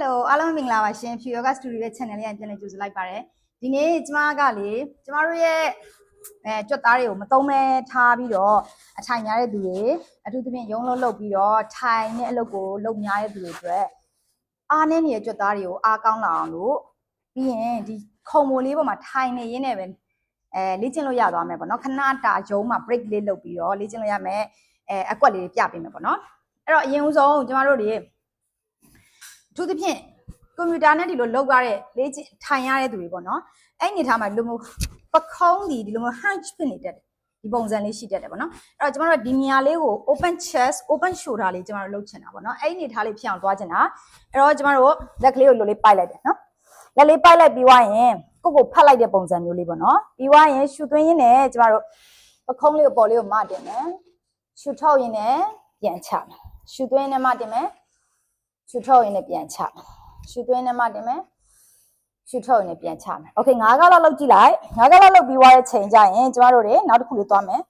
Hello အားလုံးမင်္ဂလာပါရှင် Pure Yoga Studio ရဲ့ channel လေးကပြန်လည်ကြိုဆိုလိုက်ပါတယ်ဒီနေ့ကျမကလေကျမတို့ရဲ့အဲကြွက်သားတွေကိုမသုံးမဲထားပြီးတော့အထိုင်များတဲ့သူတွေအထူးသဖြင့်ရုံးလုံးလုပ်ပြီးတော့ထိုင်တဲ့အလုပ်ကိုလုပ်များတဲ့သူတွေအတွက်အားနည်းနေတဲ့ကြွက်သားတွေကိုအားကောင်းလာအောင်လို့ပြီးရင်ဒီခုံမိုလေးပေါ်မှာထိုင်နေရင်းနဲ့ပဲအဲလေ့ကျင့်လို့ရသွားမယ်ပေါ့နော်ခဏတာရုံးမှာ break လေးလုပ်ပြီးတော့လေ့ကျင့်လို့ရမယ်အဲအကွက်လေးတွေပြပေးမယ်ပေါ့နော်အဲ့တော့အရင်ဦးဆုံးကျမတို့တွေ အထူးသဖြင့်ကွန်ပျူတာနဲ့ဒီလိုလောက်ရတဲ့လေ့ကျင့်ထိုင်ရတဲ့သူတွေပေါ့နော်အဲ့အနေထားမှာဒီလိုမျိုးပခုံးဒီဒီလိုမျိုး hunch ဖြစ်နေတတ်တယ်ဒီပုံစံလေးရှိတတ်တယ်ပေါ့နော်အဲ့တော့ကျမတို့ကဒီနေရာလေးကို open chest open shoulder လေးကျမတို့လုပ်ချင်တာပေါ့နော်အဲ့ဒီအနေထားလေးဖြစ်အောင်သွားချင်တာအဲ့တော့ကျမတို့လက်ကလေးကိုလိုလေးပိုက်လိုက်တယ်နော်လက်လေးပိုက်လိုက်ပြီးွားရင်ကိုယ့်ကိုဖတ်လိုက်တဲ့ပုံစံမျိုးလေးပေါ့နော်ပြီးွားရင်ရှူသွင်းရင်းနဲ့ကျမတို့ပခုံးလေးကိုပေါ်လေးကိုမတင်မယ်ရှူထုတ်ရင်းနဲ့ပြန်ချမယ်ရှူသွင်းရင်းနဲ့မတင်မယ် ရှူထုတ်ရင်လည်းပြန်ချမယ်ရှူသွင်းနဲ့မှတင်မယ်ရှူထုတ်ရင်လည်းပြန်ချမယ်โอเค၅ကလောက်လောက်ကြည့်လိုက်၅ကလောက်လောက်ပြီးသွားတဲ့ချိန်ကျရင်ကျမတို့တွေနောက်တစ်ခုလေးသွားမယ်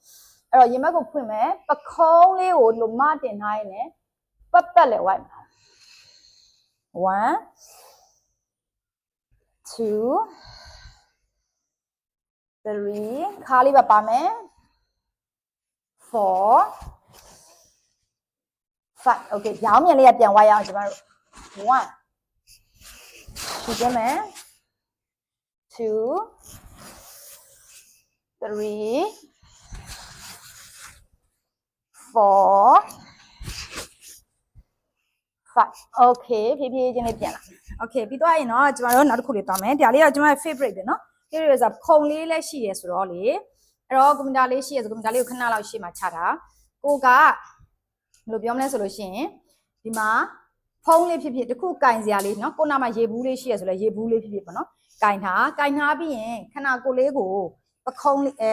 အဲ့တော့ရင်ဘက်ကိုဖွင့်မယ်ပခုံးလေးကိုလိုမတင်ထားရင်လည်းပတ်ပတ်လည်းဝိုက်မယ်1 2 3ခါလေးပဲပါမယ်4 5 okay ရောင်းမြန်လေးကပြန်ဝိုင်းရအောင်ကျမတို့1ရှုကြမယ်2 3 4 5 okay ဖြည်းဖြည်းချင်းလေးပြန်လာ okay ပြီးသွားရင်တော့ကျမတို့နောက်တစ်ခုလေးသွားမယ်ဒါလေးကကျမရဲ့ favorite ပဲเนาะ favorite ဆိုခုံလေးလည်းရှိရဆိုတော့လေအဲ့တော့ကွန်ပျူတာလေးရှိရဆိုကွန်ပျူတာလေးကိုခဏလောက်ရှေ့မှာချတာကိုက ဘယ် လိုပြောမလဲဆိုလို့ရှိရင်ဒီမှာဖုံးလေးဖြစ်ဖြစ်တစ်ခုကင်စရာလေးเนาะကိုနာမှာရေဘူးလေးရှိရဆိုလဲရေဘူးလေးဖြစ်ဖြစ်ပေါ့နော်ကင်ထားကင်ထားပြီးရင်ခဏကိုလေးကိုပခုံးလေးအဲ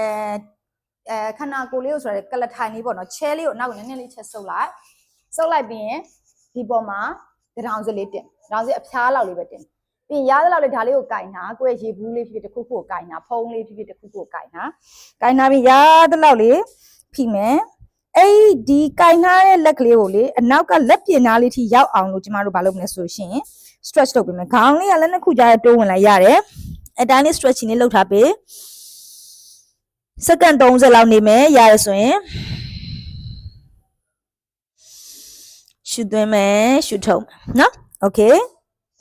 အဲခဏကိုလေးကိုဆိုရယ်ကလထိုင်လေးပေါ့နော်ချဲလေးကိုအနောက်ကိုနည်းနည်းလေးချက်ဆုပ်လိုက်ဆုပ်လိုက်ပြီးရင်ဒီပေါ်မှာတောင်စလေးတင်တောင်စအဖျားလောက်လေးပဲတင်ပြီးရင်ရသလောက်လေးဒါလေးကိုကင်ထားကိုယ့်ရဲ့ရေဘူးလေးဖြစ်ဖြစ်တစ်ခုခုကိုကင်ထားဖုံးလေးဖြစ်ဖြစ်တစ်ခုခုကိုကင်ထားကင်ထားပြီးရသလောက်လေးဖိမယ် အဲ့ဒီကင်ထားတဲ့လက်ကလေးကိုလေအနောက်ကလက်ပြင်သားလေးထိရောက်အောင်လို့ကျမတို့မလုပ်မလဲဆိုရှင် stretch လုပ်ပေးမယ်ခေါင်းလေးကလည်းနှစ်ခုကြားတိုးဝင်လိုက်ရတယ်အတိုင်းလေး stretching လေးလုပ်ထားပေးစက္ကန့်30လောက်နေမယ်ရရဆိုရင်ရှူသွင်းမယ်ရှူထုတ်မယ်နော် okay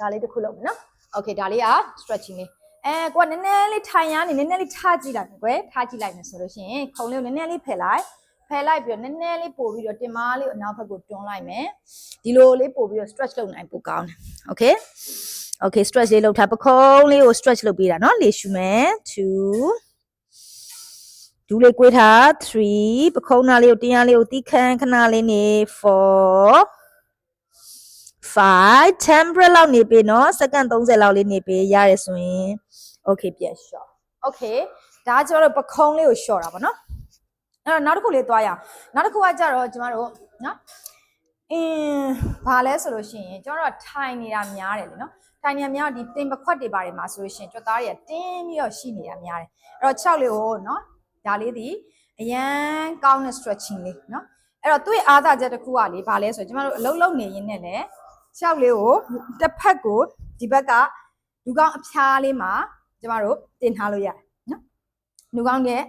ဒါလေးတစ်ခုလုပ်မယ်နော် okay ဒါလေးက stretching လေးအဲကိုကနည်းနည်းလေးထိုင်ရနေနည်းနည်းလေးထားကြည့်လိုက်မယ်ကွယ်ထားကြည့်လိုက်မယ်ဆိုလို့ရှိရင်ခုံလေးကိုနည်းနည်းလေးဖယ်လိုက် ဖယ်လိုက်ပြီးတော့နည်းနည်းလေးပို့ပြီးတော့တင်မားလေးကိုအနောက်ဘက်ကိုတွန်းလိုက်မယ်ဒီလိုလေးပို့ပြီးတော့ stretch လုပ်နိုင်ပို့ကောင်းတယ် okay okay stretch လေးလုပ်ထားပခုံးလေးကို stretch လုပ်ပေးတာเนาะလေရှူမယ်2ဒူးလေးကွေးထား3ပခုံးနာလေးကိုတင်းရလေးကိုတီးခမ်းခဏလေးနေ4 5 10 breath လောက်နေပြီเนาะစက္ကန့်30လောက်လေးနေပြီရတယ်ဆိုရင် okay ပြန် short okay ဒါကကျွန်တော်တို့ပခုံးလေးကို short တာပေါ့เนาะ အဲ့တော့နောက်တစ်ခုလေးသွားရအောင်နောက်တစ်ခုကကြတော့ကျမတို့နော်အင်းဘာလဲဆိုလို့ရှိရင်ကျမတို့ကထိုင်နေတာများတယ်လေနော်ထိုင်နေတာများဒီတင်ပခွက်တွေပါတယ်မှာဆိုလို့ရှိရင်ကြွက်သားတွေကတင်းပြီးတော့ရှိနေတာများတယ်အဲ့တော့6လေးကိုနော်ဒါလေးဒီအရန်ကောင်းတဲ့ stretching လေးနော်အဲ့တော့သူ့ရဲ့အားသာချက်တစ်ခုကလေဘာလဲဆိုရင်ကျမတို့အလုံးလုံးနေရင်းနဲ့လေ6လေးကိုတစ်ဖက်ကိုဒီဘက်ကလူကောင်းအဖျားလေးမှာကျမတို့တင်ထားလို့ရတယ်နော်လူကောင်းရဲ့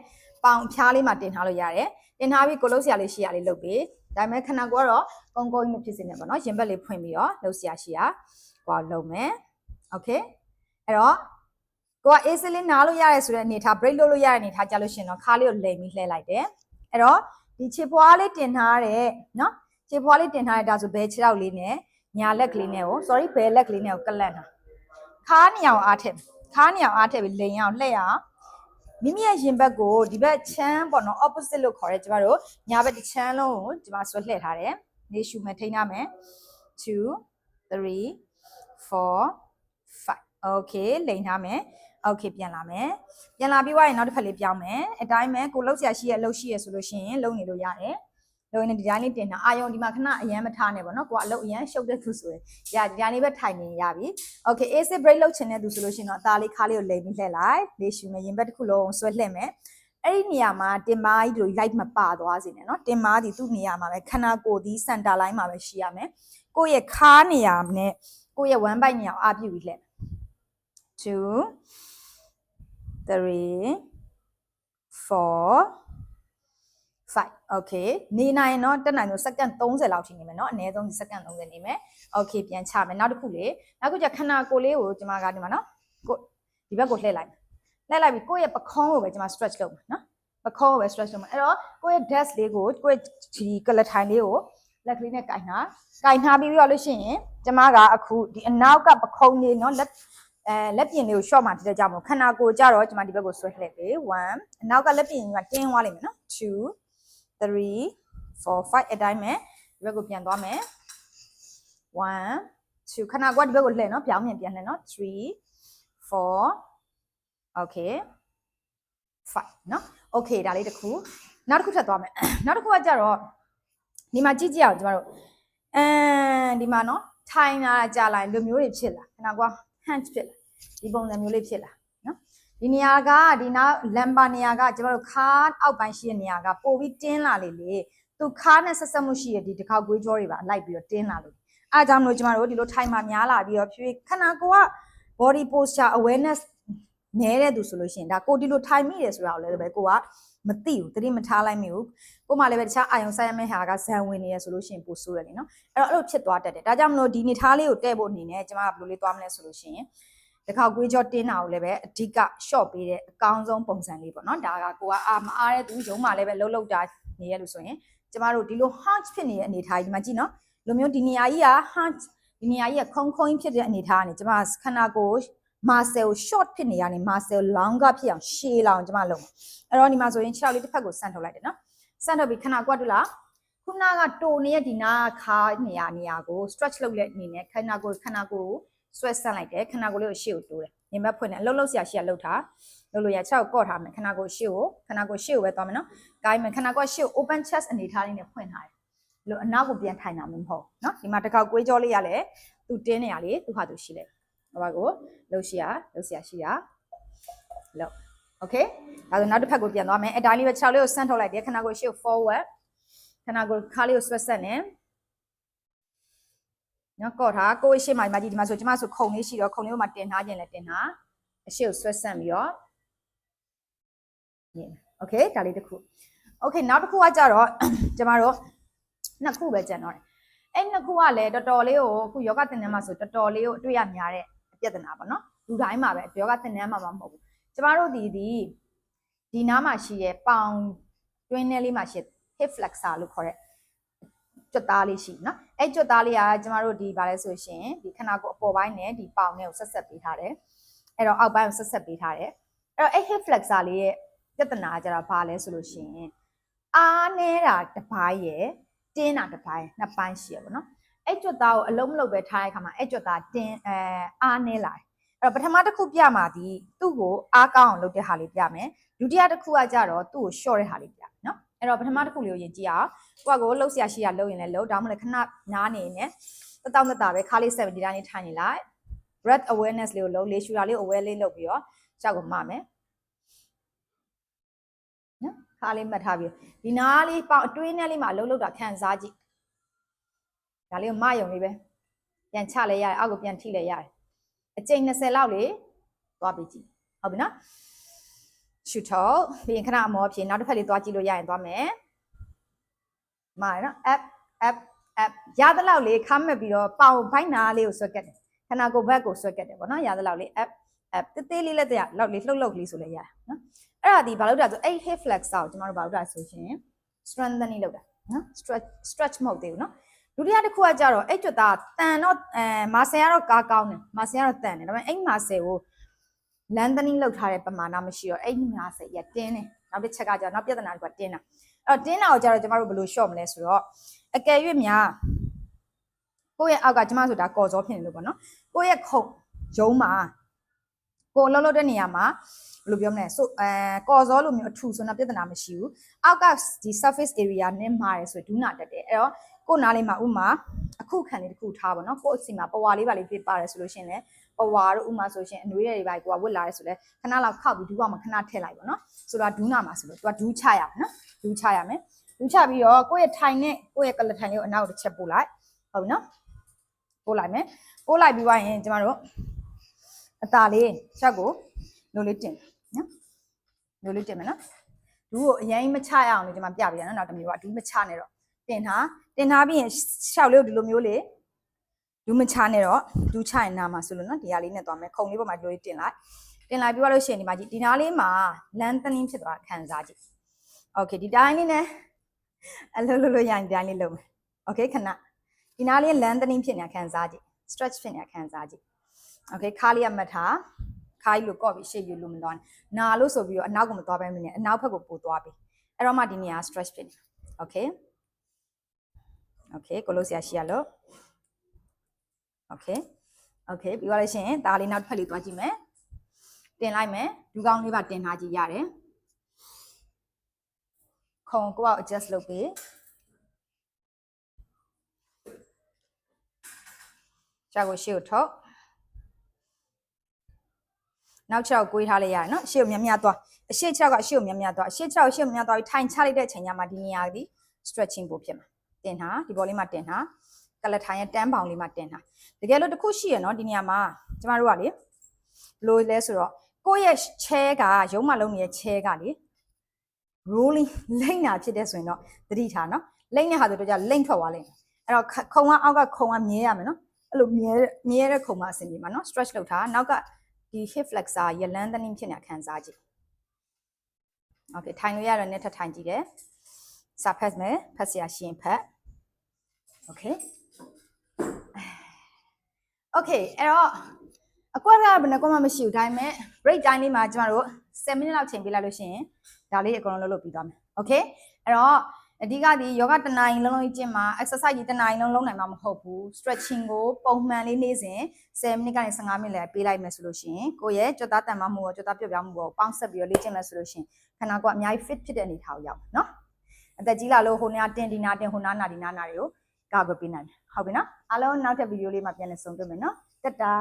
ပေါင်ဖြားလေးမှာတင်ထားလို့ရတယ်တင်ထားပြီးကိုလုံးစရာလေးရှိရလေးလုပ်ပြီးဒါပေမဲ့ခဏကတော့ကုန်းကုန်းကြီးမဖြစ်စေနဲ့ပေါ့နော်ရင်ဘက်လေးဖွင့်ပြီးတော့လုပ်စရာရှိရဟောလုပ်မယ်โอเคအဲ့တော့ကိုကအေးစလင်းနားလို့ရတယ်ဆိုတဲ့အနေထား break လုပ်လို့ရတဲ့အနေထားကြလို့ရှင်တော့ခါလေးကိုလိမ်ပြီးလှည့်လိုက်တယ်အဲ့တော့ဒီခြေဖွားလေးတင်ထားတဲ့နော်ခြေဖွားလေးတင်ထားတဲ့ဒါဆိုဘယ်ခြေထောက်လေးနဲ့ညာလက်ကလေးနဲ့ကို sorry ဘယ်လက်ကလေးနဲ့ကိုကလန့်တာခါနေအောင်အားထည့်ခါနေအောင်အားထည့်ပြီးလိမ်အောင်လှည့်အောင် မိမိရဲ့ရင်ဘက်ကိုဒီဘက်ချမ်းပေါ့နော် opposite လို့ခေါ်တယ်ကျမတို့ညာဘက်တစ်ချမ်းလုံးကိုကျမဆွဲလှည့်ထားတယ်နေရှူမယ်ထိန်းထားမယ်2 3 4 5 okay လိန်ထားမယ် okay ပြန်လာမယ်ပြန်လာပြီးွားရင်နောက်တစ်ဖက်လေးပြောင်းမယ်အတိုင်းပဲကိုလှုပ်ရှားရှိရလှုပ်ရှိရဆိုလို့ရှိရင်လှုပ်နေလို့ရတယ် လှုပ်နေဒီတိုင်းလေးတင်တာအာယုံဒီမှာခဏအရန်မထားနဲ့ပေါ့နော်ကိုကအလုပ်အရန်ရှုပ်တဲ့သူဆိုရင်ရဒီတိုင်းလေးပဲထိုင်နေရပြီ okay acid break လုပ်ချင်တဲ့သူဆိုလို့ရှိရင်တော့အသားလေးခါလေးကိုလိမ်ပြီးလှည့်လိုက်လေးရှူမယ်ရင်ဘက်တစ်ခုလုံးဆွဲလှည့်မယ်အဲ့ဒီနေရာမှာတင်မားကြီးတို့ light မပါသွားစေနဲ့เนาะတင်မားဒီသူ့နေရာမှာပဲခန္ဓာကိုယ်ဒီစင်တာလိုင်းမှာပဲရှိရမယ်ကိုယ့်ရဲ့ခါနေရာနဲ့ ကိုယ့်ရဲ့1 byte ညအောင်အားပြုပြီးလှည့်2 3 4 5 okay နေနိုင်တော့တက်နိုင်ဆိုစက္ကန့်30လောက်ထိနေမယ်เนาะအနည်းဆုံးစက္ကန့်30နေမယ် okay ပြန်ချမယ်နောက်တစ်ခုလေနောက်တစ်ခုကျခန္ဓာကိုယ်လေးကိုကျွန်မကဒီမှာเนาะကိုဒီဘက်ကိုလှည့်လိုက်လှည့်လိုက်ပြီးကိုယ့်ရဲ့ပခုံးကိုပဲကျွန်မ stretch လုပ်မယ်เนาะပခုံးကိုပဲ stretch လုပ်မယ်အဲ့တော့ကိုယ့်ရဲ့ desk လေးကိုကိုယ့်ဒီကလထိုင်လေးကိုလက်ကလေးနဲ့ကင်ထားကင်ထားပြီးပြီးတော့လို့ရှိရင်ကျွန်မကအခုဒီအနောက်ကပခုံးလေးเนาะလက်အဲလက်ပြင်လေးကို short မှာတည်ကြမှာခန္ဓာကိုယ်ကြတော့ကျွန်မဒီဘက်ကိုဆွဲလှည့်ပေး1အနောက်ကလက်ပြင်ကတင်းသွားလိမ့်မယ်နော်2 3 4 5အတိုင်းမဲ့ဒီဘက်ကိုပြန်သွားမယ်1 2ခဏကွာဒီဘက်ကိုလှည့်နော်ပြောင်းပြန်ပြန်လှည့်နော်3 4 okay 5နော် okay ဒါလေးတစ်ခုနောက်တစ်ခုထပ်သွားမယ်နောက်တစ်ခုကကြတော့ဒီမှာကြည့်ကြည့်အောင်ကျမတို့အဲဒီမှာနော်ထိုင်လာကြာလာရင်လူမျိုးတွေဖြစ်လာခဏကွာ hunch ဖြစ်လာဒီပုံစံမျိုးလေးဖြစ်လာနော် ဒီနေရာကဒီနောက်လမ်ပါနေရာကကျမတို့ခါအောက်ပိုင်းရှိတဲ့နေရာကပို့ပြီးတင်းလာလေလေသူခါနဲ့ဆက်ဆက်မှုရှိတဲ့ဒီတစ်ခေါက်ကွေးကြောတွေပါလိုက်ပြီးတော့တင်းလာလို့အားကြောင့်မလို့ကျမတို့ဒီလိုထိုင်မှများလာပြီးတော့ဖြည်းဖြည်းခဏကိုက body posture awareness နဲတဲ့သူဆိုလို့ရှိရင်ဒါကိုဒီလိုထိုင်မိတယ်ဆိုတာကိုလည်းပဲကိုကမသိဘူးသတိမထားလိုက်မိဘူးကိုမှလည်းပဲတခြားအာယုံဆိုင်ရမယ့်ဟာကဇန်ဝင်နေရဆိုလို့ရှိရင်ပိုဆိုးတယ်လေနော်အဲ့တော့အဲ့လိုဖြစ်သွားတတ်တယ်ဒါကြောင့်မလို့ဒီနေထားလေးကိုတဲ့ဖို့အနေနဲ့ကျမကဘယ်လိုလေးသွားမလဲဆိုလို့ရှိရင် တခါကွေးကြောတင်းတာကိုလည်းပဲအဓိက short ပေးတဲ့အကောင်းဆုံးပုံစံလေးပေါ့နော်ဒါကကိုကအာမအားတဲ့သူရုံးမှလည်းပဲလှုပ်လှုပ်တာနေရလို့ဆိုရင်ကျမတို့ဒီလို hunch ဖြစ်နေတဲ့အနေထားကြီးမှာကြည့်နော်လိုမျိုးဒီနေရာကြီးက hunch ဒီနေရာကြီးကခုံခုံဖြစ်တဲ့အနေထားကနေကျမခန္ဓာကိုယ် muscle short ဖြစ်နေရနေ muscle long ကဖြစ်အောင်ရှည်လောင်ကျမလုပ်မှာအဲ့တော့ဒီမှာဆိုရင်ခြေထောက်လေးတစ်ဖက်ကိုဆန့်ထုတ်လိုက်တယ်နော်ဆန့်ထုတ်ပြီးခဏကွက်တူလားခုနကတိုနေတဲ့ဒီနာခါနေရနေရာကို stretch လုပ်လက်အနေနဲ့ခန္ဓာကိုယ်ခန္ဓာကိုယ်ကို ဆွဲဆန့်လိုက်တယ်ခန္ဓာကိုယ်လေးကိုရှေ့ကိုတိုးတယ်ညမဖွင့်တယ်အလုံးလုံးဆရာရှေ့ကလှုပ်ထားလှုပ်လို့ရခြေထောက်ကော့ထားမယ်ခန္ဓာကိုယ်ရှေ့ကိုခန္ဓာကိုယ်ရှေ့ကိုပဲသွားမယ်နော်ကိုင်းမယ်ခန္ဓာကိုယ်ရှေ့ကို open chest အနေထားလေးနဲ့ဖွင့်ထားတယ်လို့အနောက်ကိုပြန်ထိုင်တာမဟုတ်နော်ဒီမှာတစ်ခေါက်ကွေးကြောလေးရလဲသူတင်းနေရလေသူဟာသူရှိလိုက်ဟောပါကိုလှုပ်ရှာလှုပ်ရှာရှိတာလှုပ် okay ဒါဆိုနောက်တစ်ဖက်ကိုပြန်သွားမယ်အတိုင်းလေးပဲ6လေးကိုဆန့်ထုတ်လိုက်တယ်ခဏကိုရှေ့ forward ခဏကိုခါလေးကိုဆွတ်ဆက်နေ နော်ကော့ထားကိုယ့်ရှေ့မှာဒီမှာကြည့်ဒီမှာဆိုကျမဆိုခုံလေးရှိတော့ခုံလေးကိုမှတင်ထားခြင်းလဲတင်ထားအရှေ့ကိုဆွတ်ဆက်ပြီးတော့ညင် okay ဒါလေးတစ်ခု okay နောက်တစ်ခုကကြတော့ကျမတို့နှစ်ခုပဲကျန်တော့တယ်အဲ့နှစ်ခုကလည်းတော်တော်လေးကိုအခုယောဂသင်တန်းမှာဆိုတော်တော်လေးကိုအတွေ့ရများတဲ့အပြဿနာပေါ့နော်လူတိုင်းမှာပဲယောဂသင်တန်းမှာမဟုတ်ဘူးကျမတို့ဒီဒီဒီနားမှာရှိရဲ့ပေါင်တွင်းထဲလေးမှာရှိ hip flexor လို့ခေါ်တဲ့ ကြွက်သားလေးရှိနော်အဲ့ကြွက်သားလေးကကျမတို့ဒီဗာလဲဆိုရှင်ဒီခနာကိုအပေါ်ပိုင်းနဲ့ဒီပေါင်နဲ့ကိုဆက်ဆက်ပေးထားတယ်အဲ့တော့အောက်ပိုင်းကိုဆက်ဆက်ပေးထားတယ်အဲ့တော့အဲ့ hip flexor လေးရဲ့ပြဿနာကကျတော့ဘာလဲဆိုလို့ရှိရင်အားနေတာတစ်ပိုင်းရယ်တင်းတာတစ်ပိုင်းနှစ်ပိုင်းရှိရပါတော့အဲ့ကြွက်သားကိုအလုံးမလုံးပဲထားတဲ့အခါမှာအဲ့ကြွက်သားတင်းအဲအားနေလာတယ်အဲ့တော့ပထမတစ်ခုပြမှာဒီသူ့ကိုအားကောင်းအောင်လုပ်တဲ့ဟာလေးပြမယ်ဒုတိယတစ်ခုကကြတော့သူ့ကို short တဲ့ဟာလေးပြနော် အဲ့တော့ပထမတစ်ခုလေးကိုယင်ကြည့်အောင်ကိုကကိုလှုပ်ရှားရှိရလှုပ်ရင်လည်းလှုပ်ဒါမှမဟုတ်ခဏနားနေနေတတောင်းတတာပဲခါလေး7ဒီတိုင်းလေးထိုင်နေလိုက် breath awareness လေးကိုလှုပ်လေးရှူတာလေး aware လေးလုပ်ပြီးတော့ကြောက်ကိုမမယ်နော်ခါလေးမှတ်ထားပြီးဒီနားလေးပေါက်အတွင်းထဲလေးမှာလှုပ်လှုပ်တာခံစားကြည့်ဒါလေးကိုမယုံလေးပဲပြန်ချလဲရတယ်အောက်ကိုပြန်ထိလဲရတယ်အကျိန်20လောက်လေးသွားပြီးကြည့်ဟုတ်ပြီနော် ရှူထုတ်ပြီးရင်ခဏအမောဖြစ်နောက်တစ်ဖက်လေးသွားကြည့်လို့ရရင်သွားမယ်မာရနော် app app app ရသလောက်လေးခမ်းမဲ့ပြီးတော့ပေါင်ဖိုင်းနာလေးကိုဆွဲကတ်တယ်ခန္ဓာကိုယ်ဘက်ကိုဆွဲကတ်တယ်ပေါ့နော်ရသလောက်လေး app app တေးသေးလေးလက်တရလောက်လေးလှုပ်လှုပ်လေးဆိုလဲရတယ်နော်အဲ့ဒါဒီဘာလို့တာဆိုအဲ့ hip flexor ကိုကျမတို့ဘာလို့တာဆိုရှင် strengthening လုပ်တာနော် stretch stretch မဟုတ်သေးဘူးနော်ဒုတိယတစ်ခုကကြတော့အဲ့ကျွတ်သားတန်တော့အဲမာဆယ်ကတော့ကားကောင်းတယ်မာဆယ်ကတော့တန်တယ်ဒါပေမဲ့အဲ့မာဆယ်ကို lengthening လုပ်ထားတဲ့ပမာဏမရှိတော့အဲ့မာဆယ်ရတင်းတယ်နောက်တစ်ချက်ကကြတော့နောက်ပြဿနာတစ်ခုကတင်းတာအဲ့တော့တင်းတာကိုကြတော့ကျမတို့ဘယ်လို short မလဲဆိုတော့အကယ်၍များကိုယ့်ရဲ့အောက်ကကျမဆိုတာကော်စောဖြစ်နေလို့ပေါ့နော်ကိုယ့်ရဲ့ခုံရုံးမှာကိုလှုပ်လှုပ်တဲ့နေရာမှာဘယ်လိုပြောမလဲဆိုအဲကော်စောလိုမျိုးအထူဆိုတော့ပြဿနာမရှိဘူးအောက်ကဒီ surface area နဲ့မှားရဲဆိုဒူးနာတက်တယ်အဲ့တော့ကိုနားလေးမှာဥမာအခုခံလေးတစ်ခုထားပါတော့ကိုယ့်အစီမှာပဝါလေးပါလေးပြပါတယ်ဆိုလို့ရှိရင်လည်း ပဝါတို့ဥမာဆိုရှင်အနွေးတွေပါကိုကဝတ်လာရဲဆိုလဲခဏလောက်ခောက်ပြီးဒူးအောင်မခဏထည့်လိုက်ပါနော်ဆိုတော့ဒူးနာမှာဆိုလို့ तू ကဒူးချရမယ်နော်ဒူးချရမယ်ဒူးချပြီးတော့ကိုယ့်ရဲ့ထိုင်နဲ့ကိုယ့်ရဲ့ကလထိုင်လေးကိုအနောက်တစ်ချက်ပို့လိုက်ဟုတ်ပြီနော်ပို့လိုက်မယ် ပိုးလိုက်ပြီးွားရင်ကျမတို့အตาလေးရှောက်ကိုလိုလေးတင်နော်လိုလေးတင်မယ်နော်ဒူးကိုအရင်မချရအောင်လို့ကျမပြပြရနော်နောက်တစ်မျိုးကဒူးမချနဲ့တော့တင်ထားတင်ထားပြီးရင်ရှောက်လေးကိုဒီလိုမျိုးလေး ဒူးမချနဲ့တော့ဒူးချရင်နာမှာဆိုလို့နော်ဒီဟာလေးနဲ့သွားမယ်ခုံလေးပေါ်မှာဒီလိုလေးတင်လိုက်တင်လိုက်ပြီးတော့လို့ရှိရင်ဒီမှာကြည့်ဒီနားလေးမှာလန်တနင်းဖြစ်သွားတာခံစားကြည့်โอเคဒီတိုင်းလေးနဲ့အလိုလိုလိုရရင်ဒီတိုင်းလေးလုပ်မယ်โอเคခဏဒီနားလေးလန်တနင်းဖြစ်နေတာခံစားကြည့် stretch ဖြစ်နေတာခံစားကြည့် okay ခါလေးကမှတ်ထားခါကြီးလို့ကော့ပြီးရှေ့ယူလို့မသွားနဲ့နာလို့ဆိုပြီးတော့အနောက်ကမသွားဘဲမနေအနောက်ဘက်ကိုပို့သွားပြီအဲ့တော့မှဒီနေရာ stretch ဖြစ်နေ okay okay ကိုလို့ဆရာရှိရလို့ okay okay ပြီးသွားလို့ရှိရင်ဒါလေးနောက်တစ်ဖက်လေးသွားကြည့်မယ်တင်လိုက်မယ်ဒူကောင်းလေးပါတင်ထားကြည့်ရတယ်ခုံကိုအောင် adjust လုပ်ပေးရှာကိုရှေ့ကိုထုတ်နောက်ချက်ကိုကိုွေးထားလိုက်ရတယ်နော်ရှေ့ကိုမြတ်မြတ်သွားအရှေ့ချက်ကအရှေ့ကိုမြတ်မြတ်သွားအရှေ့ချက်ကိုရှေ့ကိုမြတ်မြတ်သွားပြီးထိုင်ချလိုက်တဲ့အချိန်ညမှာဒီနေရာဒီ stretching ပို့ဖြစ်မှာတင်ထားဒီဘောလေးမှာတင်ထား ကလထိုင်ရဲ့တန်းပေါင်လေးမှာတင်ထားတကယ်လို့တစ်ခုရှိရနော်ဒီနေရာမှာကျမတို့ကလေဘလို့လဲဆိုတော့ကိုယ့်ရဲ့ chair ကရုံးမလုံးနေတဲ့ chair ကလေ rolling လိမ့်တာဖြစ်တဲ့ဆိုရင်တော့သတိထားနော်လိမ့်တဲ့ဟာဆိုတော့じゃလိမ့်ထွက်သွားလိမ့်မယ်အဲ့တော့ခုံကအောက်ကခုံကမြဲရမယ်နော်အဲ့လိုမြဲမြဲတဲ့ခုံမှာအဆင်ပြေမှာနော် stretch လုပ်ထားနောက်ကဒီ hip flexor ရလန်းတနင်းဖြစ်နေတာခံစားကြည့် okay ထိုင်လို့ရတော့နဲ့ထပ်ထိုင်ကြည့်တယ်စာဖတ်မယ်ဖတ်စရာရှင်းဖတ် okay okay အဲ့တော့အကွက်ကဘယ်နှကွက်မှမရှိဘူးဒါပေမဲ့ break time လေးမှာကျမတို့7 minute လောက်ချိန်ပေးလိုက်လို့ရှိရင်ဒါလေးအကုန်လုံးလုပ်လုပ်ပြီးသွားမယ် okay အဲ့တော့အဓိကဒီယောဂတနာရင်လုံးလုံးကြီးကျင့်မှာ exercise ကြီးတနာရင်လုံးလုံးနိုင်မှာမဟုတ်ဘူး stretching ကိုပုံမှန်လေးနေ့စဉ်10မိနစ်ကနေ15မိနစ်လည်းပေးလိုက်မယ်ဆိုလို့ရှိရင်ကိုယ့်ရဲ့ကြွတ်သားတန်မမှုရောကြွတ်သားပြုတ်ပြောင်းမှုရောပေါင်းဆက်ပြီးတော့လေ့ကျင့်မယ်ဆိုလို့ရှိရင်ခန္ဓာကိုယ်အများကြီး fit ဖြစ်တဲ့အနေထားကိုရောက်မယ်နော်အသက်ကြီးလာလို့ဟိုနေရာတင်ဒီနာတင်ဟိုနာနာဒီနာနာတွေကို ကာကွယ်ပေးနိုင်တယ်ဟုတ်ပြီနော်အားလုံးနောက်ထပ်ဗီဒီယိုလေးမှာပြန်လည်ဆုံတွေ့မယ်နော်တက်တာ